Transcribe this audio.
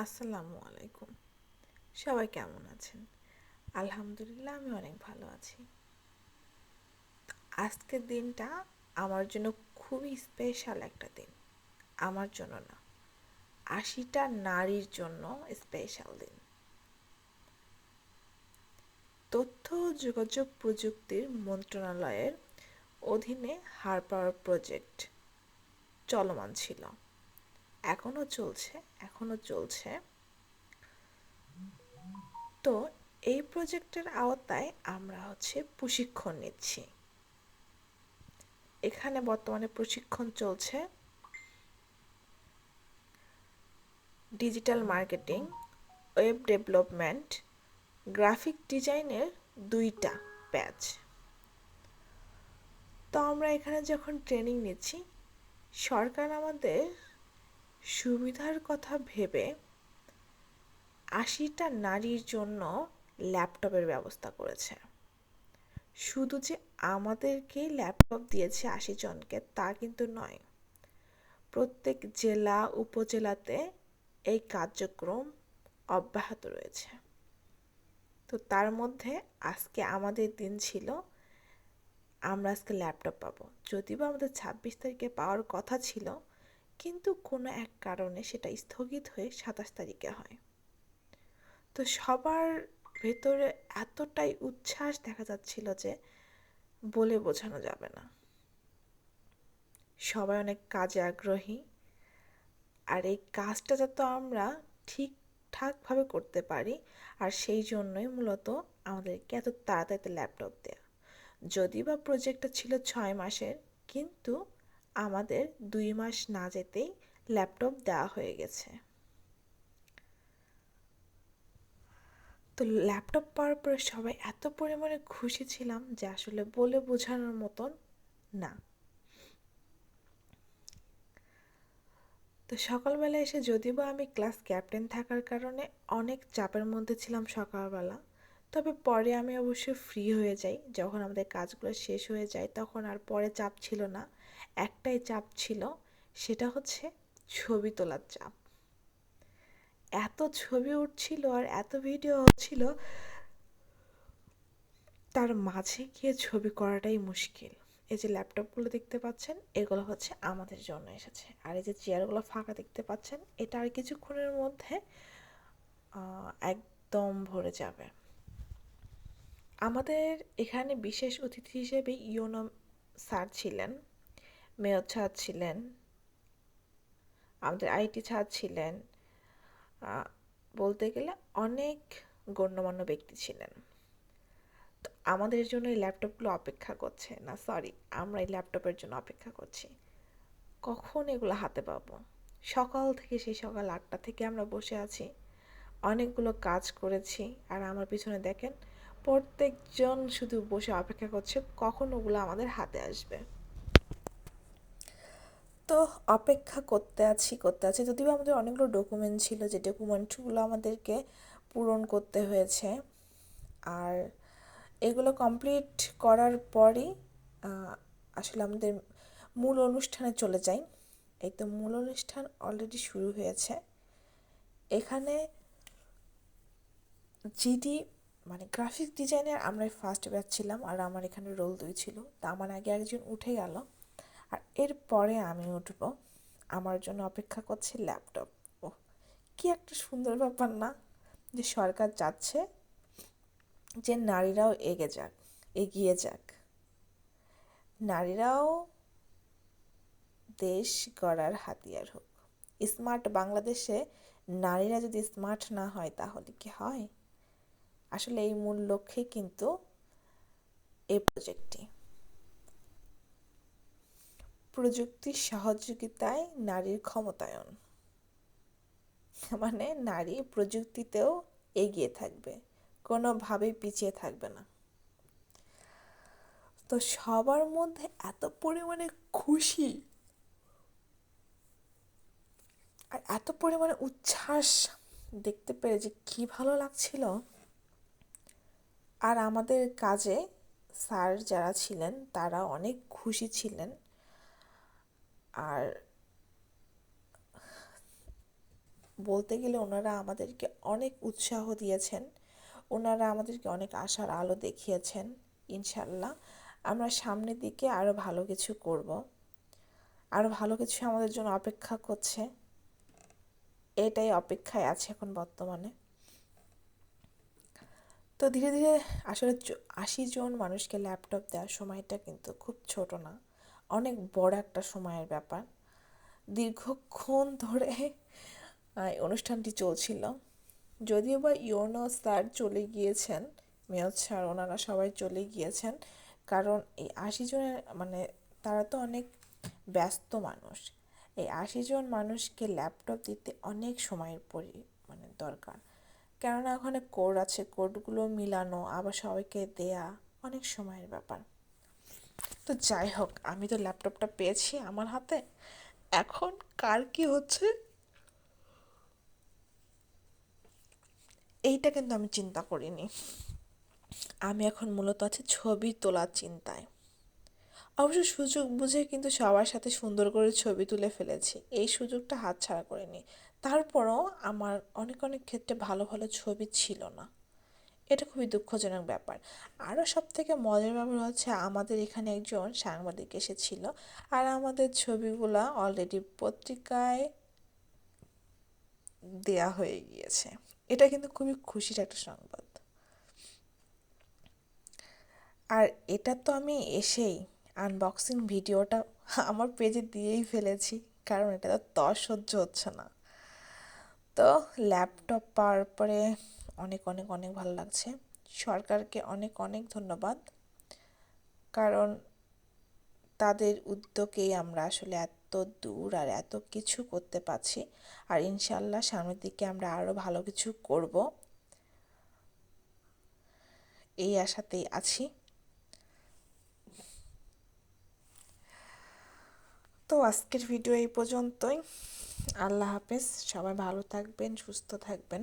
আসসালামু আলাইকুম। সবাই কেমন আছেন? আলহামদুলিল্লাহ, আমি অনেক ভালো আছি। আজকের দিনটা আমার জন্য খুবই স্পেশাল একটা দিন। আমার জন্য না, আশিটা নারীর জন্য স্পেশাল দিন। তথ্য, যোগাযোগ প্রযুক্তির মন্ত্রণালয়ের অধীনে হারপার প্রজেক্ট চলমান ছিল। এখনও চলছে এখনও চলছে। তো এই প্রজেক্টের আওতায় আমরা হচ্ছে প্রশিক্ষণ নিচ্ছি। এখানে বর্তমানে প্রশিক্ষণ চলছে। Digital marketing web development graphic ডিজাইনের দুইটা ব্যাচ তো আমরা এখানে যখন ট্রেনিং নিচ্ছি, সরকার আমাদের সুবিধার কথা ভেবে আশিটা নারীর জন্য ল্যাপটপের ব্যবস্থা করেছে। শুধু যে আমাদেরকেই ল্যাপটপ দিয়েছে আশি জনকে তা কিন্তু নয়। প্রত্যেক জেলা, উপজেলাতে এই কার্যক্রম অব্যাহত রয়েছে। তো তার মধ্যে আজকে আমাদের দিন ছিল, আমরা আজকে ল্যাপটপ পাবো। যদিও আমাদের ছাব্বিশ তারিখে পাওয়ার কথা ছিল কিন্তু কোনো এক কারণে সেটা স্থগিত হয়ে সাতাশ তারিখে হয়। তো সবার ভেতরে এতটাই উচ্ছ্বাস দেখা যাচ্ছিল যে বলে বোঝানো যাবে না। সবাই অনেক কাজে আগ্রহী। আর এই কাজটা যাতে আমরা ঠিকঠাকভাবে করতে পারি, আর সেই জন্যই মূলত আমাদেরকে এত তাড়াতাড়ি ল্যাপটপ দেয়া। যদি বা প্রজেক্টটা ছিল ছয় মাসের, কিন্তু আমাদের দুই মাস না যেতেই ল্যাপটপ দেওয়া হয়ে গেছে। তো ল্যাপটপ পাওয়ার পরে সবাই এত পরিমাণে খুশি ছিলাম যে আসলে বলে বোঝানোর মতন না। তো সকালবেলা এসে যদিও বা আমি ক্লাস ক্যাপ্টেন থাকার কারণে অনেক চাপের মধ্যে ছিলাম সকালবেলা, তবে পরে আমি অবশ্যই ফ্রি হয়ে যাই। যখন আমাদের কাজগুলো শেষ হয়ে যায়, তখন আর পরে চাপ ছিল না। একটাই চাপ ছিল, সেটা হচ্ছে ছবি তোলার চাপ। এত ছবি উঠছিল আর এত ভিডিও হচ্ছিল তার মাঝে গিয়ে ছবি করাটাই মুশকিল। এই যে ল্যাপটপগুলো দেখতে পাচ্ছেন, এগুলো হচ্ছে আমাদের জন্য এসেছে। আর এই যে চেয়ারগুলো ফাঁকা দেখতে পাচ্ছেন, এটা আর কিছুক্ষণের মধ্যে একদম ভরে যাবে। আমাদের এখানে বিশেষ অতিথি হিসেবে ইউনো স্যার ছিলেন। মেয়র ছাদ ছিলেন, আমাদের আইটি ছাদ ছিলেন বলতে গেলে অনেক গণ্যমান্য ব্যক্তি ছিলেন। তো আমাদের জন্য এই ল্যাপটপগুলো অপেক্ষা করছে। না সরি আমরা এই ল্যাপটপের জন্য অপেক্ষা করছি। কখন এগুলো হাতে পাবো? সকাল থেকে সেই সকাল আটটা থেকে আমরা বসে আছি। অনেকগুলো কাজ করেছি। আর আমার পিছনে দেখেন, প্রত্যেকজন শুধু বসে অপেক্ষা করছে, কখন ওগুলো আমাদের হাতে আসবে। তো অপেক্ষা করতে আছি করতে আছি। যদিও আমাদের অনেকগুলো ডকুমেন্ট ছিল, যে ডকুমেন্টগুলো আমাদেরকে পূরণ করতে হয়েছে। আর এগুলো কমপ্লিট করার পরই আসলে আমাদের মূল অনুষ্ঠানে চলে যাই। এই তো মূল অনুষ্ঠান অলরেডি শুরু হয়েছে। এখানে জিডি মানে গ্রাফিক ডিজাইনের আমরা ফার্স্ট ব্যাচ ছিলাম, আর আমার এখানে রোল দুই ছিল। তা আমার আগে একজন উঠে গেল। আর এরপরে আমি উঠবো। আমার জন্য অপেক্ষা করছে ল্যাপটপ। ও কি একটা সুন্দর ব্যাপার না? যে সরকার চাচ্ছে যে নারীরাও এগে যাক, এগিয়ে যাক। নারীরাও দেশ গড়ার হাতিয়ার হোক। স্মার্ট বাংলাদেশে নারীরা যদি স্মার্ট না হয় তাহলে কি হয়? আসলে এই মূল লক্ষ্যে কিন্তু এই প্রজেক্টটি। প্রযুক্তির সহযোগিতায় নারীর ক্ষমতায়ন। মানে নারী প্রযুক্তিতেও এগিয়ে থাকবে কোনোভাবেই পিছিয়ে থাকবে না। তো সবার মধ্যে এত পরিমাণে খুশি আর এত পরিমাণে উচ্ছ্বাস দেখতে পেরে যে কী ভালো লাগছিল। আর আমাদের কাজে স্যার যারা ছিলেন, তারা অনেক খুশি ছিলেন। আর বলতে গেলে ওনারা আমাদেরকে অনেক উৎসাহ দিয়েছেন। ওনারা আমাদেরকে অনেক আশার আলো দেখিয়েছেন ইনশাল্লাহ আমরা সামনের দিকে আরও ভালো কিছু করব। আরও ভালো কিছু আমাদের জন্য অপেক্ষা করছে। এটাই অপেক্ষায় আছে এখন বর্তমানে। তো ধীরে ধীরে আসলে আশি জন মানুষকে ল্যাপটপ দেওয়ার সময়টা কিন্তু খুব ছোট না। অনেক বড় একটা সময়ের ব্যাপার। দীর্ঘক্ষণ ধরে অনুষ্ঠানটি চলছিল। যদিও বা ইউনো স্যার চলে গিয়েছেন, মেয়র স্যার, ওনারা সবাই চলে গিয়েছেন, কারণ এই আশি জনের মানে তারা তো অনেক ব্যস্ত মানুষ। এই আশি জন মানুষকে ল্যাপটপ দিতে অনেক সময়ের পরি মানে দরকার। কেননা ওখানে কোড আছে কোডগুলো মিলানো, আবার সবাইকে দেয়া, অনেক সময়ের ব্যাপার। তো যাই হোক, আমি তো ল্যাপটপটা পেয়েছি আমার হাতে। এখন কার কি হচ্ছে? এইটা কিন্তু আমি চিন্তা করিনি। আমি এখন মূলত আছে ছবি তোলার চিন্তায়। অবশ্য সুযোগ বুঝে কিন্তু সবার সাথে সুন্দর করে ছবি তুলে ফেলেছি। এই সুযোগটা হাতছাড়া করিনি। তারপরও আমার অনেক অনেক ক্ষেত্রে ভালো ভালো ছবি ছিল না। এটা খুবই দুঃখজনক ব্যাপার। আরও সব থেকে মজার ব্যাপার হচ্ছে আমাদের এখানে একজন সাংবাদিক এসেছিল আর আমাদের ছবিগুলো অলরেডি পত্রিকায় দেয়া হয়ে গিয়েছে। এটা কিন্তু খুবই খুশির একটা সংবাদ। আর এটা তো আমি এসেই আনবক্সিং ভিডিওটা আমার পেজে দিয়েই ফেলেছি, কারণ এটা তো তর সহ্য হচ্ছে না। তো ল্যাপটপ পাওয়ার পরে অনেক অনেক অনেক ভালো লাগছে। সরকারকে অনেক অনেক ধন্যবাদ। কারণ তাদের উদ্যোগেই আমরা আসলে এত দূর আর এত কিছু করতে পারছি। আর ইনশাল্লাহ সামনের দিকে আমরা আরও ভালো কিছু করব। এই আশাতেই আছি। তো আজকের ভিডিও এই পর্যন্তই। আল্লাহ হাফেজ। সবাই ভালো থাকবেন, সুস্থ থাকবেন।